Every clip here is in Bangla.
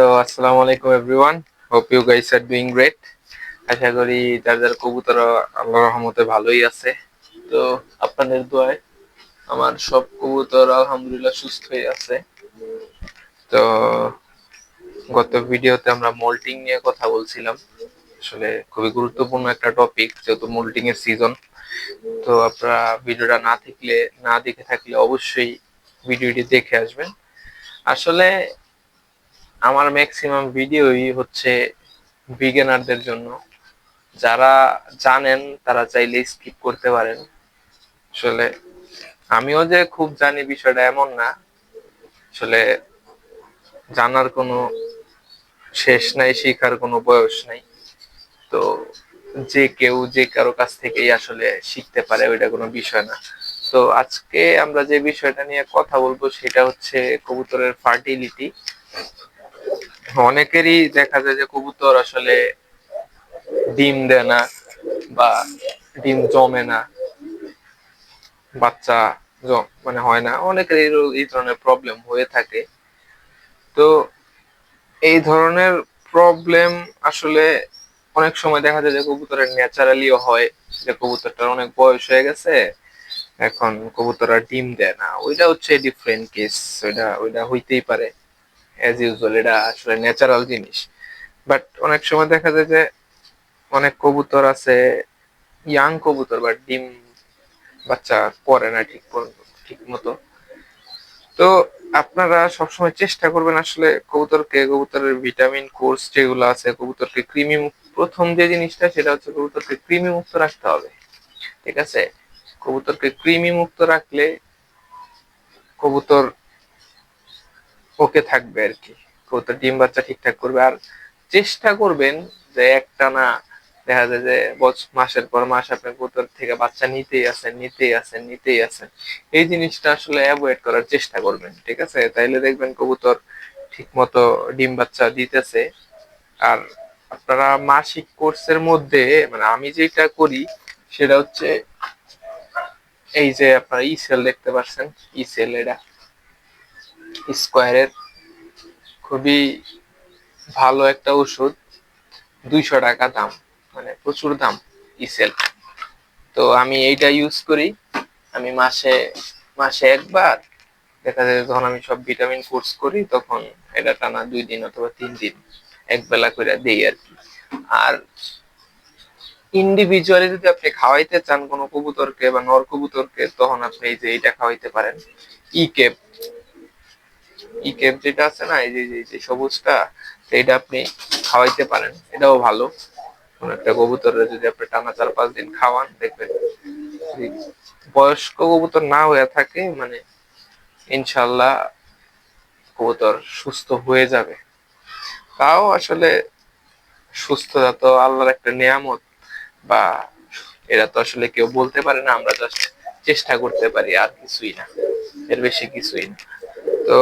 তো আসসালামু আলাইকুম everyone hope you guys are doing great আশা করি যার যার কবুতর আল্লাহর রহমতে ভালোই আছে। তো, আপনাদের দোয়ায় আমার সব কবুতর আলহামদুলিল্লাহ সুস্থই আছে। তো, গত ভিডিওতে আমরা মোল্টিং নিয়ে কথা বলছিলাম। আসলে খুবই গুরুত্বপূর্ণ একটা টপিক যেহেতু মোল্টিং এর সিজন তো, আপনারা ভিডিওটা না থাকলে না দেখে থাকলে অবশ্যই ভিডিওটি দেখে আসবেন। আসলে আমার ম্যাক্সিমাম ভিডিওই হচ্ছে বিগিনারদের জন্য। যারা জানেন, তারা চাইলে স্কিপ করতে পারেন। আসলে আমিও যে খুব জানি বিষয়টা এমন না। আসলে জানার কোনো শেষ নাই, শেখার কোনো বয়স নাই। তো যে কেউ, যে কারও কাছ থেকেই আসলে শিখতে পারে, ওইটা কোনো বিষয় না। তো আজকে আমরা যে বিষয়টা নিয়ে কথা বলব, সেটা হচ্ছে কবুতরের ফার্টিলিটি অনেকেরই দেখা যায় যে কবুতর আসলে ডিম দেয় না বা ডিম জমে না, বাচ্চা মানে হয় না। অনেকের এই ধরনের প্রবলেম হয়ে থাকে। তো এই ধরনের প্রবলেম আসলে অনেক সময় দেখা যায় যে কবুতরের ন্যাচারালিও হয় যে কবুতরটার অনেক বয়স হয়ে গেছে, এখন কবুতর আর ডিম দেয় না। ওইটা হচ্ছে ডিফারেন্ট কেস ওইটা ওইটা হইতেই পারে। অ্যাজ ইউজুয়াল এটা আসলে ন্যাচারাল জিনিস। বাট অনেক সময় দেখা যায় যে অনেক কবুতর আছে ইয়াং কবুতর বা ডিম বাচ্চা করে না ঠিক ঠিক মতো। তো আপনারা সবসময় চেষ্টা করবেন আসলে কবুতরকে, কবুতরের ভিটামিন কোর্স যেগুলো আছে, কবুতরকে কৃমি প্রথম যে জিনিসটা সেটা হচ্ছে কবুতরকে কৃমি মুক্ত রাখতে হবে। ঠিক আছে? কবুতরকে কৃমি মুক্ত রাখলে কবুতর ওকে থাকবে আর কি। কবুতর, ডিম বাচ্চা ঠিকঠাক করবে। আর চেষ্টা করবেন যে একটা না দেখা যায় যে মাসের পর মাস আপনার কবুতর থেকে বাচ্চা নিতেই আছেন নিতেই আছেন নিতেই আছেন এই জিনিসটা আসলে অ্যাভয়েড করার চেষ্টা করবেন, ঠিক আছে? তাইলে দেখবেন কবুতর ঠিক মতো ডিম বাচ্চা দিতেছে। আর আপনারা মাসিক কোর্সের মধ্যে মানে আমি যেটা করি সেটা হচ্ছে এই যে আপনারা ই সেল দেখতে পাচ্ছেন ই সেল এটা স্কোয়ারের খুবই ভালো একটা ওষুধ, দুইশো টাকা দাম মানে প্রচুর দাম ইসেল তো আমি এইটা ইউজ করি, আমি মাসে মাসে একবার, দেখা যায় যখন আমি সব ভিটামিন কোর্স করি তখন এটা টানা দুই দিন অথবা তিন দিন, এক বেলা করে দেই আর কি। আর ইন্ডিভিজুয়ালি যদি আপনি খাওয়াইতে চান কোনো কবুতরকে বা নর কবুতরকে, তখন আপনি এই যে এইটা খাওয়াইতে পারেন ই কেপ ই কেপ যেটা আছে না, এই যে যে সবুজটা এটা আপনি খাওয়াইতে পারেন। এটাও ভালো। কোন একটা কবুতরের যদি আপনি টানা চার, পাঁচ দিন খাওয়ান, দেখবেন বয়স্ক কবুতর না হয়ে থাকে মানে ইনশাল্লাহ কবুতর সুস্থ হয়ে যাবে। তাও আসলে সুস্থতা তো আল্লাহর একটা নিয়ামত, বা এরা তো আসলে কেউ বলতে পারে না, আমরা জাস্ট চেষ্টা করতে পারি, আর কিছুই না। এর বেশি কিছুই না। তো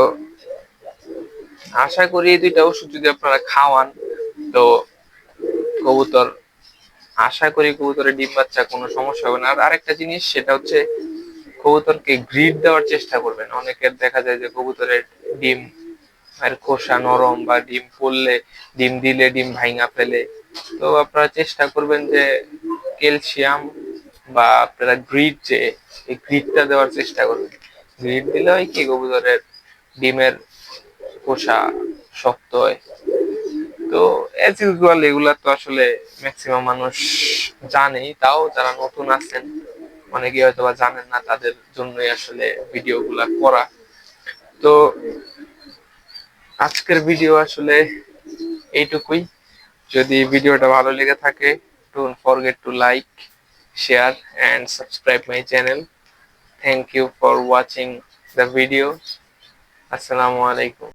আশা করি এই দুইটা ওষুধ যদি আপনারা খাওয়ান, তো কবুতর, আশা করি কবুতরের ডিম বাচ্চা কোনো সমস্যা হবে না। আর আরেকটা জিনিস, সেটা হচ্ছে কবুতরকে গ্রিড দেওয়ার চেষ্টা করবেন। অনেকের দেখা যায় যে কবুতরের ডিম, আর খোসা নরম বা ডিম পড়লে ডিম দিলে ডিম ভাঙা ফেলে। তো আপনারা চেষ্টা করবেন যে ক্যালসিয়াম বা আপনারা গ্রিড যে, এই গ্রিডটা দেওয়ার চেষ্টা করবেন। গ্রিড দিলে হয় কি, কবুতরের ডিমের খোসা শক্ত হয়। তো এজ ইউজুয়াল এগুলা তো আসলে ম্যাক্সিমাম মানুষ জানেই, তাও যারা নতুন আছেন অনেকে হয়তো বা জানেন না তাদের জন্যই আসলে ভিডিওগুলা করা। তো আজকের ভিডিও আসলে এইটুকুই। যদি ভিডিওটা ভালো লেগে থাকে don't forget to like share and subscribe my channel thank you for watching the video আসসালামু আলাইকুম।